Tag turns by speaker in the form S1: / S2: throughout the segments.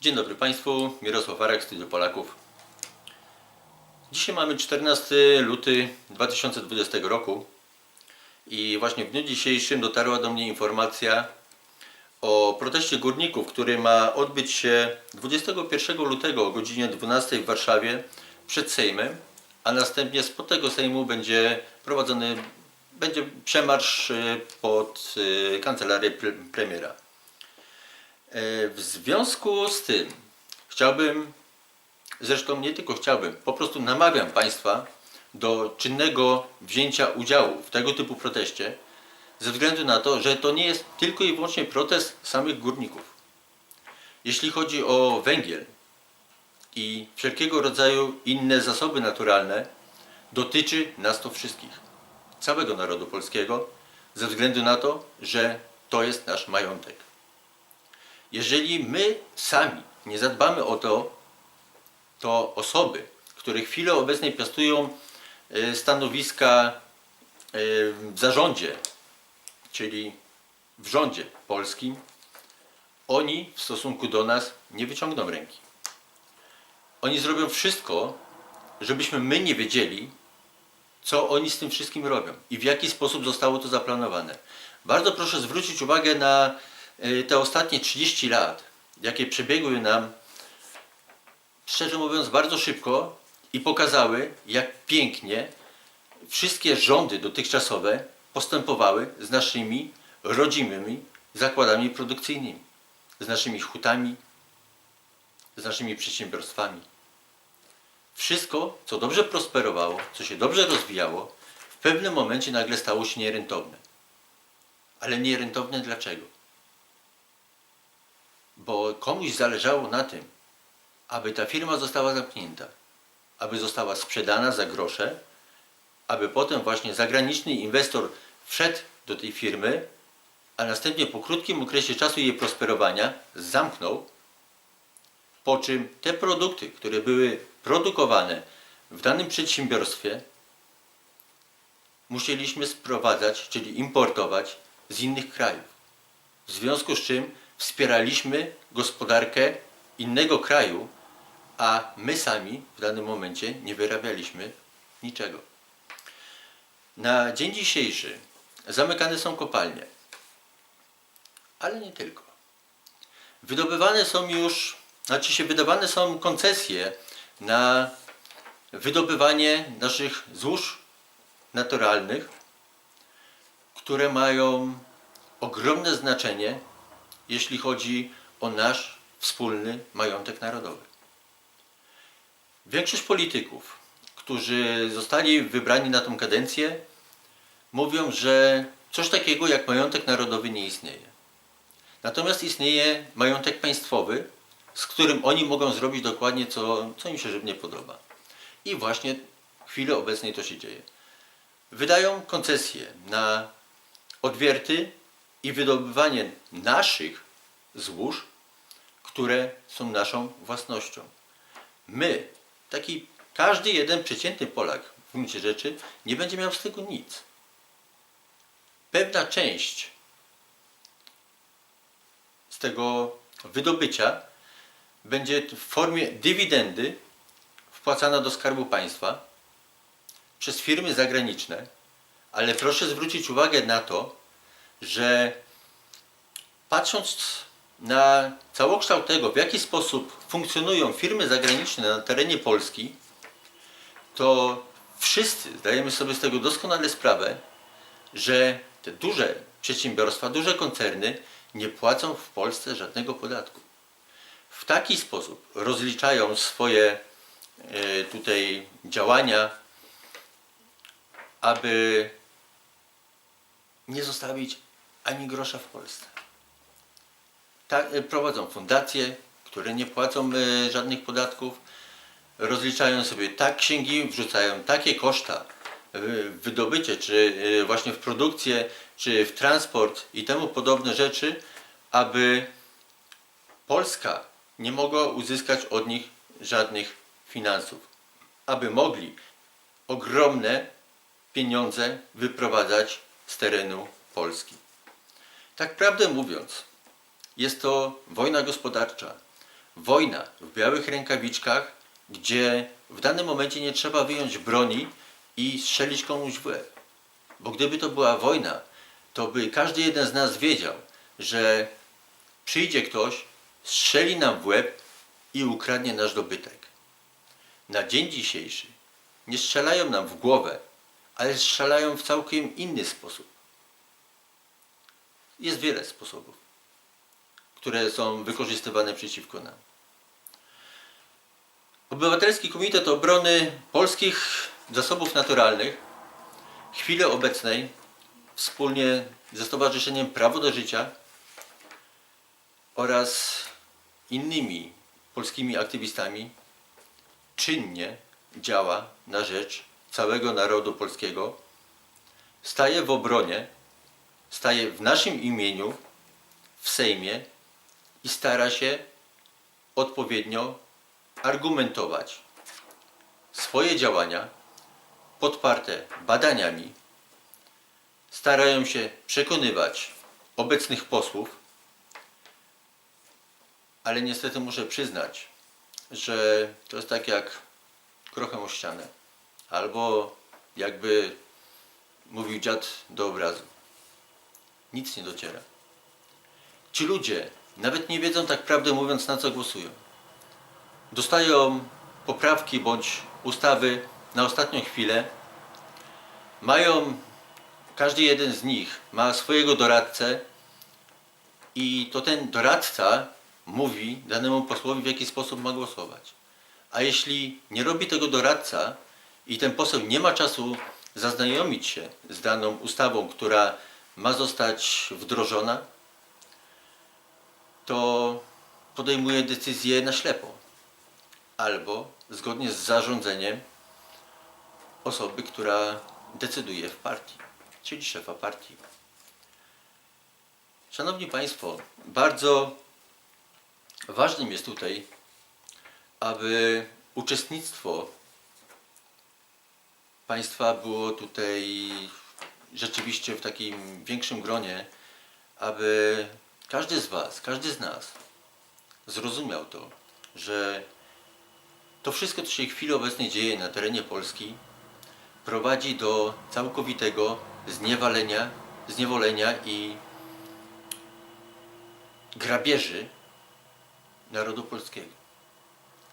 S1: Dzień dobry Państwu, Mirosław Arek, Studio Polaków. Dzisiaj mamy 14 luty 2020 roku i właśnie w dniu dzisiejszym dotarła do mnie informacja o proteście górników, który ma odbyć się 21 lutego o godzinie 12 w Warszawie przed Sejmem, a następnie spod tego Sejmu będzie prowadzony będzie przemarsz y, pod y, kancelarię pre- premiera. E, W związku z tym chciałbym, zresztą nie tylko chciałbym, po prostu namawiam Państwa do czynnego wzięcia udziału w tego typu proteście, ze względu na to, że to nie jest tylko i wyłącznie protest samych górników. Jeśli chodzi o węgiel i wszelkiego rodzaju inne zasoby naturalne, dotyczy nas to wszystkich, całego narodu polskiego, ze względu na to, że to jest nasz majątek. Jeżeli my sami nie zadbamy o to, to osoby, które w chwili obecnej piastują e, stanowiska e, w zarządzie, czyli w rządzie polskim, oni w stosunku do nas nie wyciągną ręki. Oni zrobią wszystko, żebyśmy my nie wiedzieli, co oni z tym wszystkim robią i w jaki sposób zostało to zaplanowane. Bardzo proszę zwrócić uwagę na y, te ostatnie 30 lat, jakie przebiegły nam, szczerze mówiąc, bardzo szybko i pokazały, jak pięknie wszystkie rządy dotychczasowe postępowały z naszymi rodzimymi zakładami produkcyjnymi, z naszymi hutami, z naszymi przedsiębiorstwami. Wszystko, co dobrze prosperowało, co się dobrze rozwijało, w pewnym momencie nagle stało się nierentowne. Ale nierentowne dlaczego? Bo komuś zależało na tym, aby ta firma została zamknięta, aby została sprzedana za grosze, aby potem właśnie zagraniczny inwestor wszedł do tej firmy, a następnie po krótkim okresie czasu jej prosperowania zamknął, po czym te produkty, które były produkowane w danym przedsiębiorstwie, musieliśmy sprowadzać, czyli importować z innych krajów. W związku z czym wspieraliśmy gospodarkę innego kraju, a my sami w danym momencie nie wyrabialiśmy niczego. Na dzień dzisiejszy zamykane są kopalnie, ale nie tylko. Wydobywane są już, znaczy się wydawane są koncesje na wydobywanie naszych złóż naturalnych, które mają ogromne znaczenie, jeśli chodzi o nasz wspólny majątek narodowy. Większość polityków, którzy zostali wybrani na tą kadencję, mówią, że coś takiego jak majątek narodowy nie istnieje. Natomiast istnieje majątek państwowy, z którym oni mogą zrobić dokładnie co, co im się żywnie podoba. I właśnie w chwili obecnej to się dzieje. Wydają koncesje na odwierty i wydobywanie naszych złóż, które są naszą własnością. My, taki każdy jeden przeciętny Polak w gruncie rzeczy, nie będzie miał z tego nic. Pewna część z tego wydobycia będzie w formie dywidendy wpłacana do Skarbu Państwa przez firmy zagraniczne, ale proszę zwrócić uwagę na to, że patrząc na całokształt tego, w jaki sposób funkcjonują firmy zagraniczne na terenie Polski, to wszyscy zdajemy sobie z tego doskonale sprawę, że te duże przedsiębiorstwa, duże koncerny nie płacą w Polsce żadnego podatku. W taki sposób rozliczają swoje e, tutaj działania, aby nie zostawić ani grosza w Polsce. Tak, e, prowadzą fundacje, które nie płacą e, żadnych podatków, rozliczają sobie tak księgi, wrzucają takie koszta w wydobycie, czy e, właśnie w produkcję, czy w transport i temu podobne rzeczy, aby Polska nie mogła uzyskać od nich żadnych finansów, aby mogli ogromne pieniądze wyprowadzać z terenu Polski. Tak prawdę mówiąc, jest to wojna gospodarcza. wojna w białych rękawiczkach, gdzie w danym momencie nie trzeba wyjąć broni i strzelić komuś w łeb. Bo gdyby to była wojna, to by każdy jeden z nas wiedział, że przyjdzie ktoś, strzeli nam w łeb i ukradnie nasz dobytek. Na dzień dzisiejszy nie strzelają nam w głowę, ale strzelają w całkiem inny sposób. Jest wiele sposobów, które są wykorzystywane przeciwko nam. Obywatelski Komitet Obrony Polskich Zasobów Naturalnych w chwili obecnej wspólnie ze Stowarzyszeniem Prawo do Życia oraz innymi polskimi aktywistami czynnie działa na rzecz całego narodu polskiego, staje w obronie, staje w naszym imieniu w Sejmie i stara się odpowiednio argumentować swoje działania podparte badaniami, starają się przekonywać obecnych posłów, ale niestety muszę przyznać, że to jest tak jak krochem o ścianę, albo jakby mówił dziad do obrazu. Nic nie dociera. Ci ludzie nawet nie wiedzą tak prawdę mówiąc na co głosują. Dostają poprawki bądź ustawy na ostatnią chwilę. Mają, każdy jeden z nich ma swojego doradcę i to ten doradca mówi danemu posłowi w jaki sposób ma głosować. A jeśli nie robi tego doradca i ten poseł nie ma czasu zaznajomić się z daną ustawą, która ma zostać wdrożona, to podejmuje decyzję na ślepo albo zgodnie z zarządzeniem osoby, która decyduje w partii, czyli szefa partii. Szanowni Państwo, bardzo ważnym jest tutaj, aby uczestnictwo Państwa było tutaj rzeczywiście w takim większym gronie, aby każdy z Was, każdy z nas zrozumiał to, że to wszystko, co się w chwili obecnej dzieje na terenie Polski, prowadzi do całkowitego zniewalenia, zniewolenia i grabieży narodu polskiego,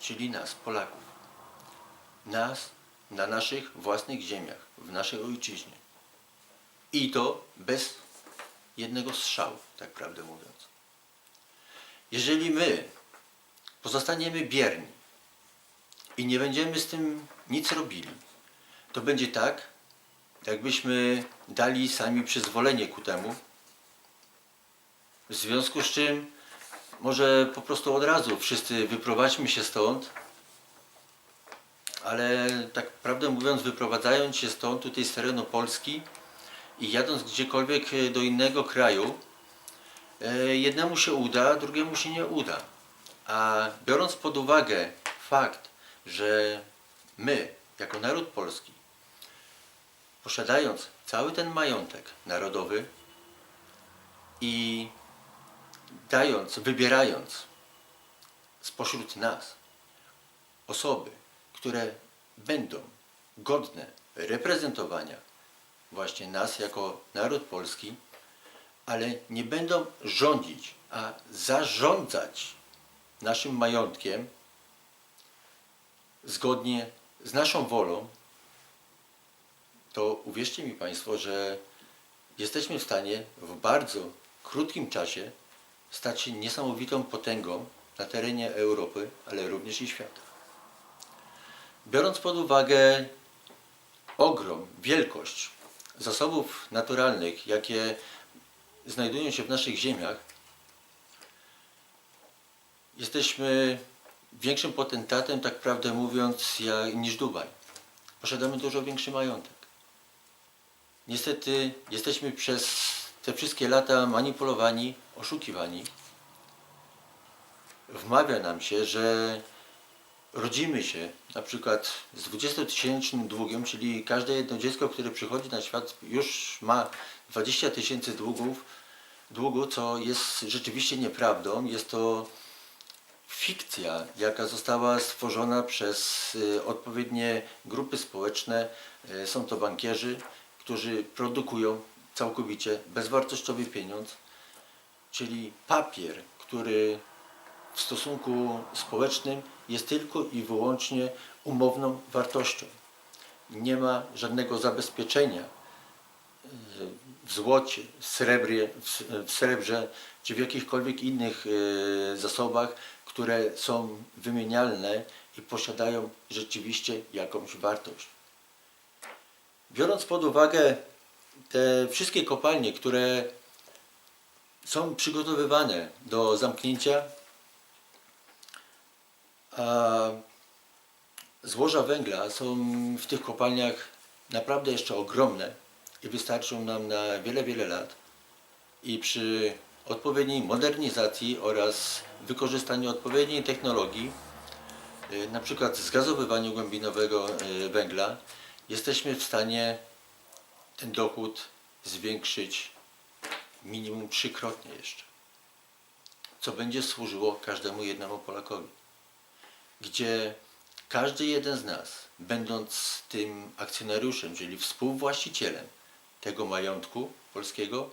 S1: czyli nas, Polaków. Nas na naszych własnych ziemiach, w naszej ojczyźnie. I to bez jednego strzału, tak prawdę mówiąc. Jeżeli my pozostaniemy bierni i nie będziemy z tym nic robili, to będzie tak, jakbyśmy dali sami przyzwolenie ku temu, w związku z czym może po prostu od razu wszyscy wyprowadźmy się stąd, ale tak prawdę mówiąc, wyprowadzając się stąd, tutaj z terenu Polski i jadąc gdziekolwiek e, do innego kraju, e, jednemu się uda, drugiemu się nie uda. A biorąc pod uwagę fakt, że my, jako naród polski, posiadając cały ten majątek narodowy i dając, wybierając spośród nas osoby, które będą godne reprezentowania właśnie nas jako naród polski, ale nie będą rządzić, a zarządzać naszym majątkiem zgodnie z naszą wolą, to uwierzcie mi Państwo, że jesteśmy w stanie w bardzo krótkim czasie stać się niesamowitą potęgą na terenie Europy, ale również i świata. Biorąc pod uwagę ogrom, wielkość zasobów naturalnych, jakie znajdują się w naszych ziemiach, jesteśmy większym potentatem, tak prawdę mówiąc, niż Dubaj. Posiadamy dużo większy majątek. Niestety jesteśmy przez te wszystkie lata manipulowani, oszukiwani. Wmawia nam się, że rodzimy się na przykład z 20-tysięcznym długiem, czyli każde jedno dziecko, które przychodzi na świat już ma 20 tysięcy długów, długu, co jest rzeczywiście nieprawdą. Jest to fikcja, jaka została stworzona przez y, odpowiednie grupy społeczne. Y, Są to bankierzy, którzy produkują całkowicie bezwartościowy pieniądz, czyli papier, który w stosunku społecznym jest tylko i wyłącznie umowną wartością. Nie ma żadnego zabezpieczenia w złocie, w srebrze, w, w srebrze czy w jakichkolwiek innych e, zasobach, które są wymienialne i posiadają rzeczywiście jakąś wartość. Biorąc pod uwagę te wszystkie kopalnie, które są przygotowywane do zamknięcia, złoża węgla są w tych kopalniach naprawdę jeszcze ogromne i wystarczą nam na wiele, wiele lat. I przy odpowiedniej modernizacji oraz wykorzystaniu odpowiedniej technologii, y, na przykład zgazowywaniu głębinowego y, węgla, jesteśmy w stanie ten dochód zwiększyć minimum trzykrotnie jeszcze. Co będzie służyło każdemu jednemu Polakowi gdzie każdy jeden z nas, będąc tym akcjonariuszem, czyli współwłaścicielem tego majątku polskiego,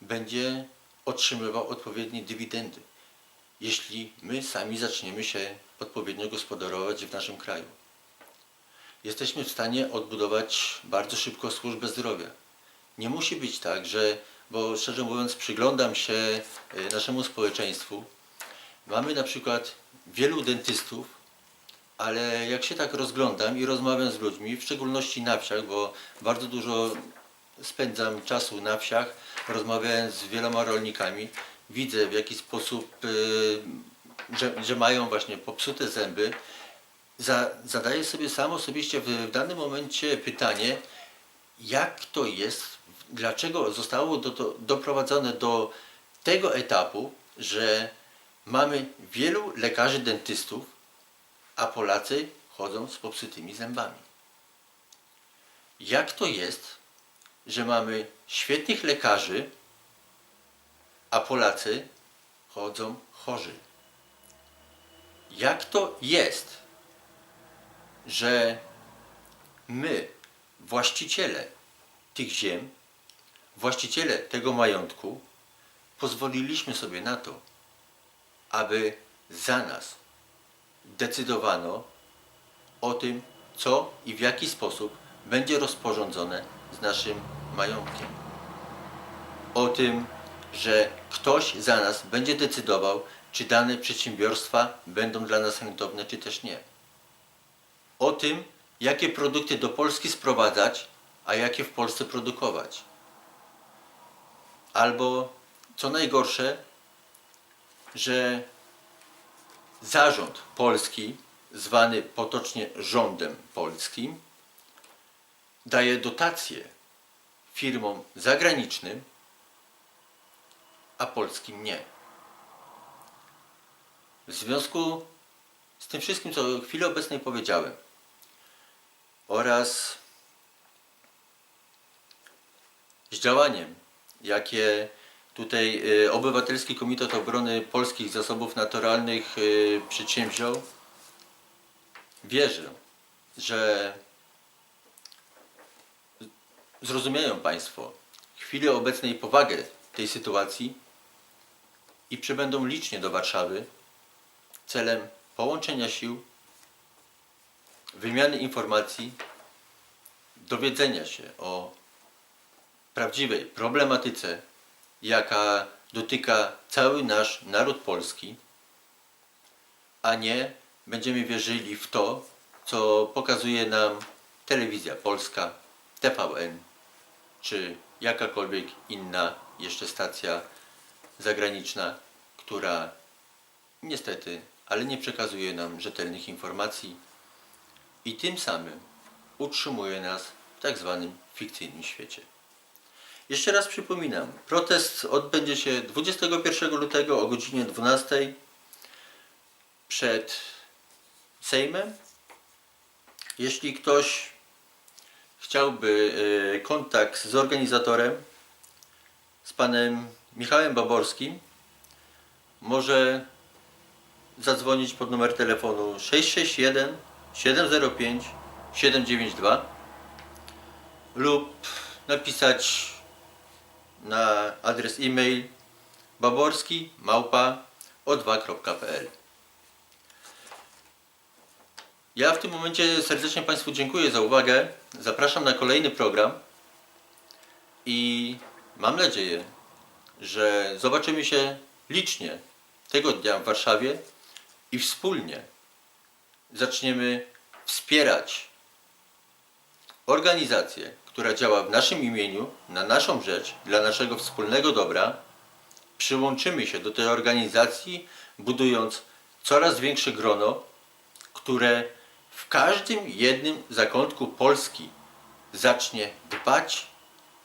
S1: będzie otrzymywał odpowiednie dywidendy, jeśli my sami zaczniemy się odpowiednio gospodarować w naszym kraju. Jesteśmy w stanie odbudować bardzo szybko służbę zdrowia. Nie musi być tak, że, bo szczerze mówiąc, przyglądam się e, naszemu społeczeństwu, Mamy na przykład wielu dentystów, ale jak się tak rozglądam i rozmawiam z ludźmi, w szczególności na wsiach, bo bardzo dużo spędzam czasu na wsiach, rozmawiając z wieloma rolnikami, widzę w jaki sposób, y, że, że mają właśnie popsute zęby. Za, zadaję sobie sam osobiście w, w danym momencie pytanie, jak to jest, dlaczego zostało do, to, doprowadzone do tego etapu, że mamy wielu lekarzy dentystów, a Polacy chodzą z popsutymi zębami. Jak to jest, że mamy świetnych lekarzy, a Polacy chodzą chorzy? Jak to jest, że my, właściciele tych ziem, właściciele tego majątku, pozwoliliśmy sobie na to, aby za nas decydowano o tym, co i w jaki sposób będzie rozporządzone z naszym majątkiem. O tym, że ktoś za nas będzie decydował, czy dane przedsiębiorstwa będą dla nas rentowne, czy też nie. O tym, jakie produkty do Polski sprowadzać, a jakie w Polsce produkować. Albo, co najgorsze, że zarząd polski, zwany potocznie rządem polskim, daje dotacje firmom zagranicznym, a polskim nie. W związku z tym wszystkim, co w chwili obecnej powiedziałem, oraz z działaniem, jakie tutaj y, Obywatelski Komitet Obrony Polskich Zasobów Naturalnych y, przedsięwziął, wierzę, że zrozumieją Państwo w chwili obecnej powagę tej sytuacji i przybędą licznie do Warszawy celem połączenia sił, wymiany informacji, dowiedzenia się o prawdziwej problematyce, jaka dotyka cały nasz naród polski, a nie będziemy wierzyli w to, co pokazuje nam telewizja polska, TVN czy jakakolwiek inna jeszcze stacja zagraniczna, która niestety, ale nie przekazuje nam rzetelnych informacji i tym samym utrzymuje nas w tak zwanym fikcyjnym świecie. Jeszcze raz przypominam, protest odbędzie się 21 lutego o godzinie 12 przed Sejmem. Jeśli ktoś chciałby e, kontakt z organizatorem, z panem Michałem Baborskim, może zadzwonić pod numer telefonu 661 705 792 lub napisać na adres e-mail baborski małpa o2.pl Ja w tym momencie serdecznie Państwu dziękuję za uwagę. Zapraszam na kolejny program i mam nadzieję, że zobaczymy się licznie tego dnia w Warszawie i wspólnie zaczniemy wspierać organizację, która działa w naszym imieniu, na naszą rzecz, dla naszego wspólnego dobra. Przyłączymy się do tej organizacji, budując coraz większe grono, które w każdym jednym zakątku Polski zacznie dbać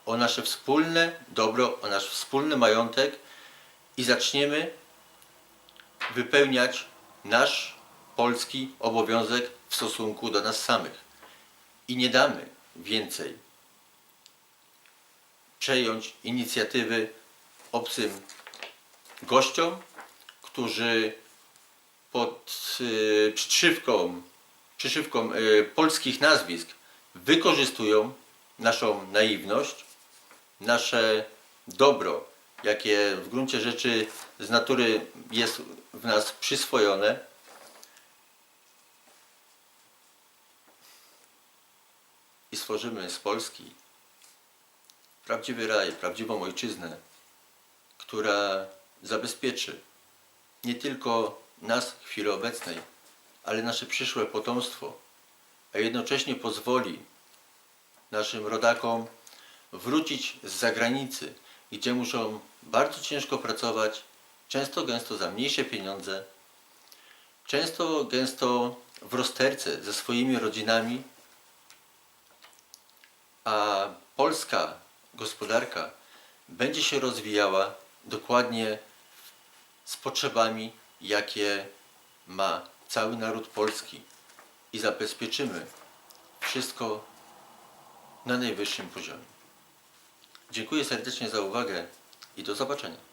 S1: o nasze wspólne dobro, o nasz wspólny majątek i zaczniemy wypełniać nasz polski obowiązek w stosunku do nas samych. I nie damy więcej przejąć inicjatywy obcym gościom, którzy pod y, przyszywką, przyszywką y, polskich nazwisk wykorzystują naszą naiwność, nasze dobro, jakie w gruncie rzeczy z natury jest w nas przyswojone. Stworzymy z Polski prawdziwy raj, prawdziwą ojczyznę, która zabezpieczy nie tylko nas w chwili obecnej, ale nasze przyszłe potomstwo, a jednocześnie pozwoli naszym rodakom wrócić z zagranicy, gdzie muszą bardzo ciężko pracować, często gęsto za mniejsze pieniądze, często gęsto w rozterce ze swoimi rodzinami, a polska gospodarka będzie się rozwijała dokładnie z potrzebami, jakie ma cały naród polski i zabezpieczymy wszystko na najwyższym poziomie. Dziękuję serdecznie za uwagę i do zobaczenia.